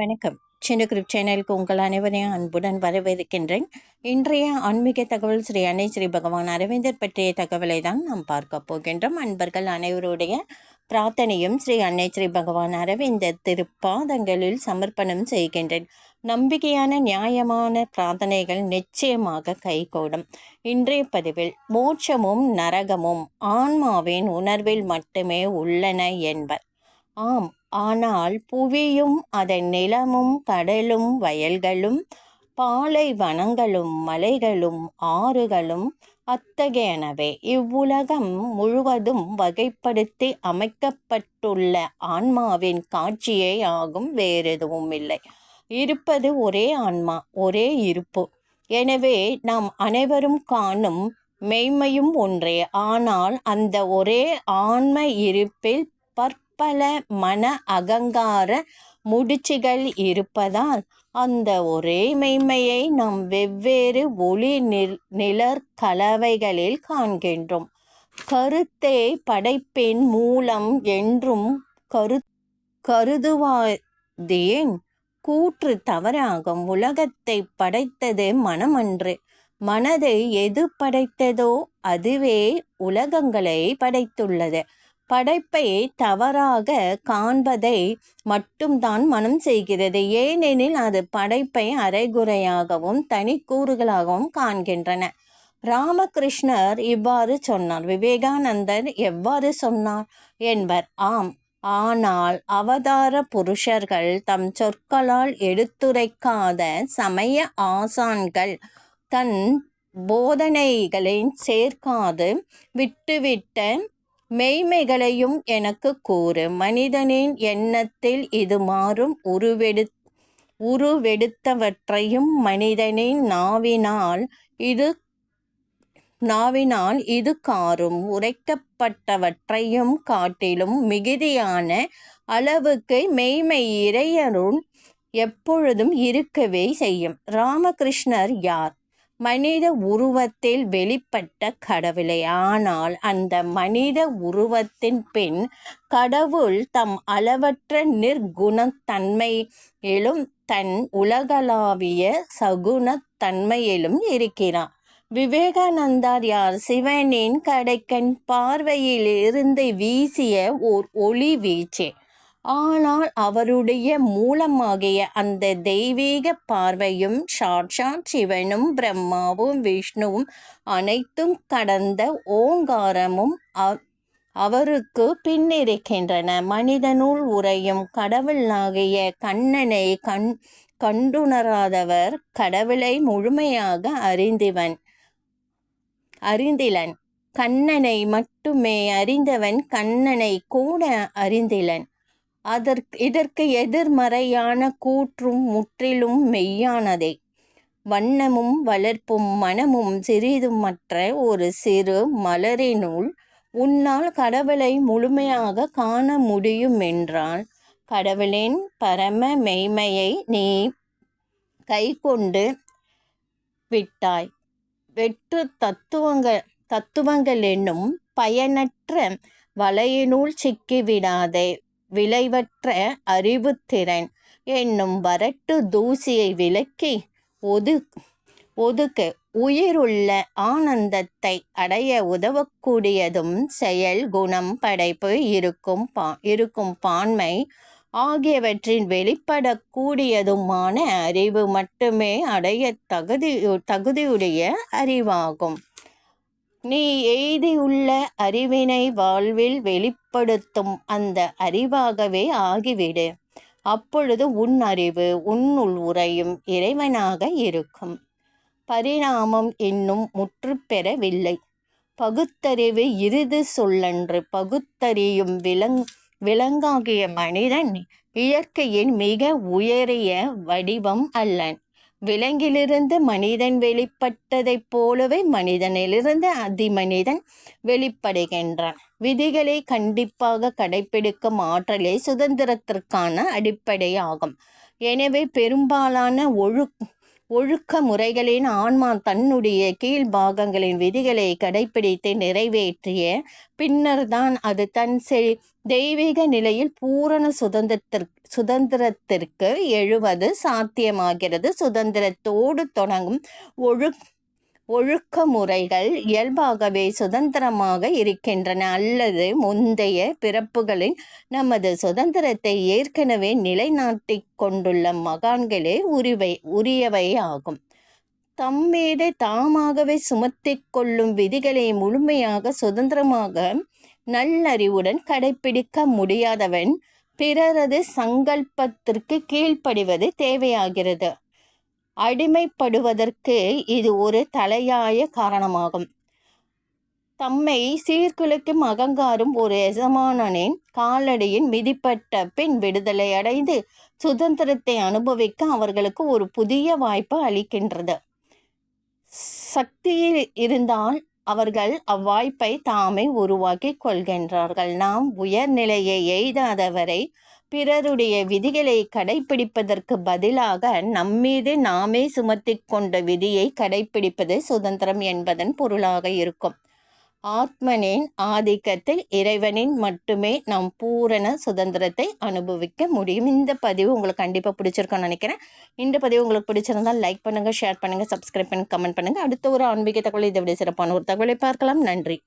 வணக்கம். சின்ன குரூப் சேனலுக்கு உங்கள் அனைவரையும் அன்புடன் வரவேற்கின்றேன். இன்றைய ஆன்மீக தகவல் ஸ்ரீ அன்னை ஸ்ரீ பகவான் அரவிந்தர் பற்றிய தகவலை தான் நாம் பார்க்க போகின்றோம். அன்பர்கள் அனைவருடைய பிரார்த்தனையும் ஸ்ரீ அன்னை ஸ்ரீ பகவான் அரவிந்தர் திருப்பாதங்களில் சமர்ப்பணம் செய்கின்றேன். நம்பிக்கையான நியாயமான பிரார்த்தனைகள் நிச்சயமாக கைகூடும். இன்றைய பதிவில் மோட்சமும் நரகமும் ஆன்மாவின் உணர்வில் மட்டுமே உள்ளன என்பர். ஆம் ஆனால் புவியும் அதன் நிலமும் கடலும் வயல்களும் பாலைவனங்களும் மலைகளும் ஆறுகளும் அத்தகையனவே. இவ்வுலகம் முழுவதும் வகைப்படுத்தி அமைக்கப்பட்டுள்ள ஆன்மாவின் காட்சியே ஆகும் வேறெதுவும் இல்லை இருப்பது ஒரே ஆன்மா ஒரே இருப்பு. எனவே நாம் அனைவரும் காணும் மெய்மையும் ஒன்றே. ஆனால் அந்த ஒரே ஆன்ம இருப்பில் பற் பற்பல மன அகங்கார முடிச்சுகள் இருப்பதால் அந்த ஒரே மெய்மையை நாம் வெவ்வேறு ஒளி நில் நிழற் கலவைகளில் காண்கின்றோம். கருத்தே படைப்பின் மூலம் என்றும் கரு கருதுவாதேன். கூற்று தவறாகும். உலகத்தை படைத்தது மனமன்று. மனதை எது படைத்ததோ அதுவே உலகங்களை படைத்துள்ளது. படைப்பை தவறாக காண்பதை மட்டும்தான் மனம் செய்கிறது. ஏனெனில் அது படைப்பை அரைகுறையாகவும் தனிக்கூறுகளாகவும் காண்கின்றன. ராமகிருஷ்ணர் இவ்வாறு சொன்னார். விவேகானந்தர் எவ்வாறு சொன்னார் என்பர். ஆம் ஆனால் அவதார புருஷர்கள் தம் சொற்களால் எடுத்துரைக்காத சமய ஆசான்கள் தன் போதனைகளை சேர்க்காது விட்டுவிட்ட மெய்மைகளையும் எனக்கு கூறு. மனிதனின் எண்ணத்தில் இது மாறும். உருவெடு உருவெடுத்தவற்றையும் மனிதனின் நாவினால் இது நாவினால் இது காரும் உரைக்கப்பட்டவற்றையும் காட்டிலும் மிகுதியான அளவுக்கு மெய்மை இறையருள் எப்பொழுதும் இருக்கவே செய்யும். ராமகிருஷ்ணர் யார்? மனித உருவத்தில் வெளிப்பட்ட கடவுளை. ஆனால் அந்த மனித உருவத்தின் பின் கடவுள் தம் அளவற்ற நிர்குணத்தன்மையிலும் தன் உலகளாவிய சகுணத்தன்மையிலும் இருக்கிறார். விவேகானந்தார் யார்? சிவனின் கடைக்கண் பார்வையில் இருந்து வீசிய ஓர் ஒளி வீச்சு. ஆனால் அவருடைய மூலமாகிய அந்த தெய்வீக பார்வையும் சாட்சாத் சிவனும் பிரம்மாவும் விஷ்ணுவும் அனைத்தும் கடந்த ஓங்காரமும் அவருக்கு பின்னிருக்கின்றன. மனிதனுள் உரையும் கடவுளாகிய கண்ணனை கண் கண்டுணராதவர் கடவுளை முழுமையாக அறிந்தவன் அறிந்திலன். கண்ணனை மட்டுமே அறிந்தவன் கண்ணனை கூட அறிந்திலன். அதற்கு இதற்கு எதிர்மறையான கூற்றும் முற்றிலும் மெய்யானதே. வண்ணமும் வளர்ப்பும் மனமும் சிறிதுமற்ற ஒரு சிறு மலரினுள் உன்னால் கடவுளை முழுமையாக காண முடியும் என்றால் கடவுளின் பரம மெய்மையை நீ கை கொண்டு விட்டாய். வெற்று தத்துவங்கள் தத்துவங்கள் என்னும் பயனற்ற வலையினுள் சிக்கிவிடாதே. விளைவற்ற அறிவுத்திறன் என்னும் வரட்டு தூசியை விலக்கி ஒது ஒதுக்க உயிருள்ள ஆனந்தத்தை அடைய உதவக்கூடியதும் செயல் குணம் படைப்பு இருக்கும் பா இருக்கும் பான்மை ஆகியவற்றின் வெளிப்படக்கூடியதுமான அறிவு மட்டுமே அடைய தகுதி தகுதியுடைய அறிவாகும். நீ எய்தியுள்ள அறிவினை வாழ்வில் வெளிப்படுத்தும் அந்த அறிவாகவே ஆகிவிடு. அப்பொழுது உன் அறிவு உன்னுள் உறையும் இறைவனாக இருக்கும். பரிணாமம் இன்னும் முற்று பெறவில்லை. பகுத்தறிவு இறுதி சொல்லன்று பகுத்தறியும் விலங் விலங்காகிய மனிதன் இயற்கையின் மிக உயரிய வடிவம் அல்லன். விலங்கிலிருந்து மனிதன் வெளிப்பட்டதைப் போலவே மனிதனிலிருந்து அதிமனிதன் வெளிப்படுகின்றான். விதிகளை கண்டிப்பாக கடைபிடிக்கும் ஆற்றலே சுதந்திரத்திற்கான அடிப்படையாகும். எனவே பெரும்பாலான ஒழு ஒழுக்க முறைகளின் ஆன்மா தன்னுடைய கீழ்பாகங்களின் விதிகளை கடைபிடித்து நிறைவேற்றிய பின்னர்தான் அது தன் செ தெய்வீக நிலையில் பூரண சுதந்திரத்திற்கு சுதந்திரத்திற்கு எழுவது சாத்தியமாகிறது. சுதந்திரத்தோடு தொடங்கும் ஒழு ஒழுக்க முறைகள் இயல்பாகவே சுதந்திரமாக இருக்கின்றன. அல்லது முந்தைய பிறப்புகளில் நமது சுதந்திரத்தை ஏற்கனவே நிலைநாட்டிக் கொண்டுள்ள மகான்களே உரிவை உரியவை ஆகும். தம்மீது தாமாகவே சுமத்திக் கொள்ளும் விதிகளை முழுமையாக சுதந்திரமாக நல்லறிவுடன் கடைபிடிக்க முடியாதவன் பிறரது சங்கல்பத்திற்கு கீழ்ப்படிவது தேவையாகிறது. அடிமைப்படுவதற்கு இது ஒரு தலையாய காரணமாகும். தம்மை சீர்குலைக்கும் அகங்காரம் ஒரு எஜமானனின் காலடியின் மிதிப்பட்ட பின் விடுதலை அடைந்து சுதந்திரத்தை அனுபவிக்க அவர்களுக்கு ஒரு புதிய வாய்ப்பு அளிக்கின்றது. சக்தியில் இருந்தால் அவர்கள் அவ்வாய்ப்பை தாமே உருவாக்கி கொள்கின்றார்கள். நாம் உயர்நிலையை எய்தாதவரை பிறருடைய விதிகளை கடைபிடிப்பதற்கு பதிலாக நம்மீது நாமே சுமத்தி கொண்ட விதியை கடைபிடிப்பது சுதந்திரம் என்பதன் பொருளாக இருக்கும். ஆத்மனின் ஆதிக்கத்தில் இறைவனின் மட்டுமே நாம் பூரண சுதந்திரத்தை அனுபவிக்க முடியும். இந்த பதிவு உங்களுக்கு கண்டிப்பாக பிடிச்சிருக்கும்னு நினைக்கிறேன். இந்த பதிவு உங்களுக்கு பிடிச்சிருந்தால் லைக் பண்ணுங்கள் ஷேர் பண்ணுங்கள் சப்ஸ்கிரைப் பண்ணி கமெண்ட் பண்ணுங்கள் அடுத்த ஒரு ஆன்மீக தகவல் இதை விட சிறப்பான ஒரு தகவலை பார்க்கலாம். நன்றி.